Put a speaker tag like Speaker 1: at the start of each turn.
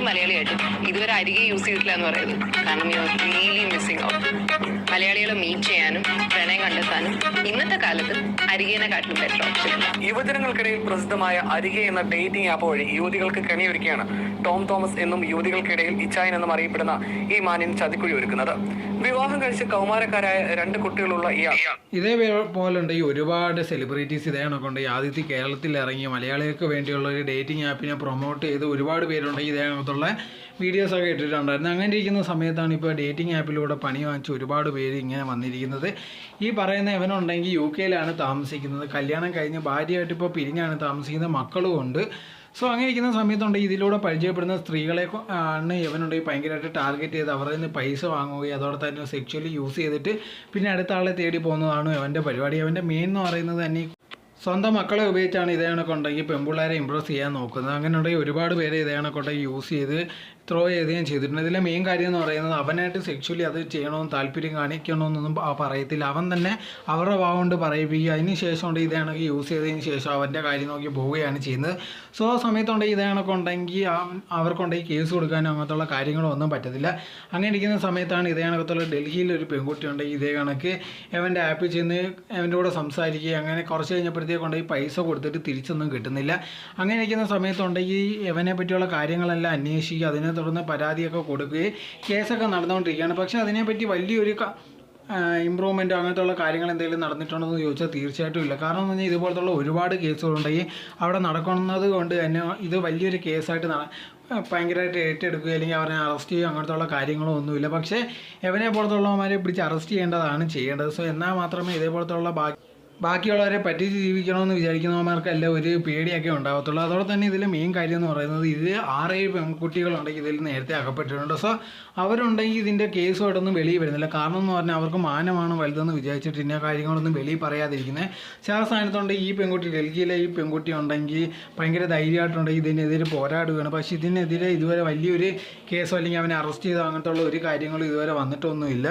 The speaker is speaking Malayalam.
Speaker 1: മലയാളിയായിട്ട് ഇതുവരെ അരികെ യൂസ് ചെയ്തിട്ടില്ല എന്ന് പറയുന്നത് കാരണം റിയലി ഔട്ട് മലയാളികളെ മീറ്റ് ചെയ്യാനും കണ്ടെത്താനും ഇന്നത്തെ കാലത്ത് അരികേനെ കാട്ടിലും ബെറ്റർ ഓപ്ഷൻ
Speaker 2: യുവജനങ്ങൾക്കിടയിൽ പ്രസിദ്ധമായ അരികെ എന്ന ഡേറ്റിംഗ് ആപ്പ് വഴി യുവതികൾക്ക് കെണിയൊരുക്കിയാണ് ടോം തോമസ് എന്നും യുവതികൾക്കിടയിൽ ഇച്ചായൻ എന്നും അറിയപ്പെടുന്ന ഈ മാന്യൻ ചതിക്കുഴി ഒരുക്കുന്നത്. വിവാഹം കഴിച്ച് കൗമാരക്കാരായ രണ്ട് കുട്ടികളുള്ള ഇയാൾ.
Speaker 3: ഇതേ പോലുണ്ട്. ഈ ഒരുപാട് സെലിബ്രിറ്റീസ് ഇതേ കണക്കുണ്ട്. ആദ്യത്തെ കേരളത്തിൽ ഇറങ്ങിയ മലയാളികൾക്ക് വേണ്ടിയുള്ള ഒരു ഡേറ്റിംഗ് ആപ്പിനെ പ്രൊമോട്ട് ചെയ്ത് ഒരുപാട് പേരുണ്ട്. ഇതേ കണക്കുള്ള വീഡിയോസൊക്കെ ഇട്ടിട്ടുണ്ടായിരുന്നു. അങ്ങനെ ഇരിക്കുന്ന സമയത്താണ് ഇപ്പോൾ ഡേറ്റിംഗ് ആപ്പിലൂടെ പണി വാങ്ങിച്ച് ഒരുപാട് പേര് ഇങ്ങനെ വന്നിരിക്കുന്നത്. ഈ പറയുന്ന ഇവനുണ്ടെങ്കിൽ യു കെയിലാണ് താമസിക്കുന്നത്. കല്യാണം കഴിഞ്ഞ് ഭാര്യയായിട്ട് ഇപ്പോൾ പിരിഞ്ഞാണ് താമസിക്കുന്നത് മക്കളും ഉണ്ട്. സോ അങ്ങനെ ഇരിക്കുന്ന സമയത്തുണ്ട് ഇതിലൂടെ പരിചയപ്പെടുന്ന സ്ത്രീകളെ ആണ് ഇവനുണ്ടെങ്കിൽ ഭയങ്കരമായിട്ട് ടാർഗറ്റ് ചെയ്ത് അവരിൽ നിന്ന് പൈസ വാങ്ങുകയും അതോടെ തന്നെ സെക്ച്വലി യൂസ് ചെയ്തിട്ട് പിന്നെ അടുത്ത ആളെ തേടി പോകുന്നതാണ് അവന്റെ പരിപാടി. അവന്റെ മെയിൻ എന്ന് പറയുന്നത് തന്നെ സ്വന്തം മക്കളെ ഉപയോഗിച്ചാണ് ഇതേ കണക്കുണ്ടെങ്കിൽ പെൺപിള്ളേരെ ഇമ്പ്രസ് ചെയ്യാൻ നോക്കുന്നത്. അങ്ങനെ ഉണ്ടെങ്കിൽ ഒരുപാട് പേര് ഇതേ കണക്കുണ്ടെങ്കിൽ യൂസ് ചെയ്ത് ത്രോ ചെയ്യുകയും ചെയ്തിട്ടുണ്ട്. ഇതിലെ മെയിൻ കാര്യം എന്ന് പറയുന്നത് അവനായിട്ട് സെക്ച്വലി അത് ചെയ്യണമെന്ന് താല്പര്യം കാണിക്കണമെന്നൊന്നും പറയത്തില്ല. അവൻ തന്നെ അവരുടെ ഭാവം കൊണ്ട് പറയിപ്പിക്കുക. അതിന് ശേഷം കൊണ്ട് ഇതേ കണക്ക് യൂസ് ചെയ്തതിന് ശേഷം അവന്റെ കാര്യം നോക്കി പോവുകയാണ് ചെയ്യുന്നത്. സോ ആ സമയത്തുണ്ടെങ്കിൽ ഇതേ കണക്കുണ്ടെങ്കിൽ അവർക്കുണ്ടെങ്കിൽ കേസ് കൊടുക്കാനും അങ്ങനത്തുള്ള കാര്യങ്ങളൊന്നും പറ്റത്തില്ല. അങ്ങനെ ഇരിക്കുന്ന സമയത്താണ് ഇതേ കണക്കത്തുള്ള ഡൽഹിയിൽ ഒരു പെൺകുട്ടി ഉണ്ടെങ്കിൽ ഇതേ കണക്ക് അവന്റെ ആപ്പിൽ ചെന്ന് അവന്റെ കൂടെ സംസാരിക്കുക. അങ്ങനെ കുറച്ച് കഴിഞ്ഞപ്പോഴത്തേക്കുണ്ടെങ്കിൽ പൈസ കൊടുത്തിട്ട് തിരിച്ചൊന്നും കിട്ടുന്നില്ല. അങ്ങനെ ഇരിക്കുന്ന സമയത്തുണ്ടെങ്കിൽ ഇവനെ പറ്റിയുള്ള കാര്യങ്ങളെല്ലാം അന്വേഷിക്കുക അതിനെ തുടർന്ന് പരാതിയൊക്കെ കൊടുക്കുകയും കേസൊക്കെ നടന്നുകൊണ്ടിരിക്കുകയാണ്. പക്ഷേ അതിനെപ്പറ്റി വലിയൊരു ഇമ്പ്രൂവ്മെന്റോ അങ്ങനത്തുള്ള കാര്യങ്ങൾ എന്തെങ്കിലും നടന്നിട്ടുണ്ടോ എന്ന് ചോദിച്ചാൽ തീർച്ചയായിട്ടും ഇല്ല. കാരണം എന്ന് പറഞ്ഞാൽ ഇതുപോലത്തുള്ള ഒരുപാട് കേസുകളുണ്ടെങ്കിൽ അവിടെ നടക്കുന്നത് കൊണ്ട് തന്നെ ഇത് വലിയൊരു കേസായിട്ട് ഭയങ്കരമായിട്ട് ഏറ്റെടുക്കുക അല്ലെങ്കിൽ അവരെ അറസ്റ്റ് ചെയ്യുക അങ്ങനത്തുള്ള കാര്യങ്ങളോ ഒന്നുമില്ല. പക്ഷേ എവനെ പോലത്തുള്ളവന്മാരെ പിടിച്ച് അറസ്റ്റ് ചെയ്യേണ്ടതാണ് ചെയ്യേണ്ടത്. സോ എന്നാൽ മാത്രമേ ഇതേപോലത്തുള്ള ബാക്കി ബാക്കിയുള്ളവരെ പറ്റിച്ച് ജീവിക്കണമെന്ന് വിചാരിക്കുന്നവന്മാർക്കെല്ലാം ഒരു പേടിയൊക്കെ ഉണ്ടാകത്തുള്ളൂ അതോടെ തന്നെ ഇതിൽ മെയിൻ കാര്യം എന്ന് പറയുന്നത് ഇത് ആറേഴ് പെൺകുട്ടികളുണ്ടെങ്കിൽ ഇതിൽ നേരത്തെ അകപ്പെട്ടിട്ടുണ്ട്. സോ അവരുണ്ടെങ്കിൽ ഇതിന്റെ കേസുമായിട്ടൊന്നും വെളിയിൽ വരുന്നില്ല. കാരണം എന്ന് പറഞ്ഞാൽ അവർക്ക് മാനമാണ് വലുതെന്ന് വിചാരിച്ചിട്ട് ഇന്ന കാര്യങ്ങളൊന്നും വെളിയിൽ പറയാതിരിക്കുന്നത് ചില സ്ഥാനത്തുണ്ട് ഈ പെൺകുട്ടി ഡൽഹിയിലെ ഈ പെൺകുട്ടി ഉണ്ടെങ്കിൽ ഭയങ്കര ധൈര്യമായിട്ടുണ്ടെങ്കിൽ ഇതിനെതിരെ പോരാടുകയാണ്. പക്ഷേ ഇതിനെതിരെ ഇതുവരെ വലിയൊരു കേസോ അല്ലെങ്കിൽ അവനെ അറസ്റ്റ് ചെയ്തോ അങ്ങനത്തെ ഒരു കാര്യങ്ങളും ഇതുവരെ വന്നിട്ടൊന്നുമില്ല.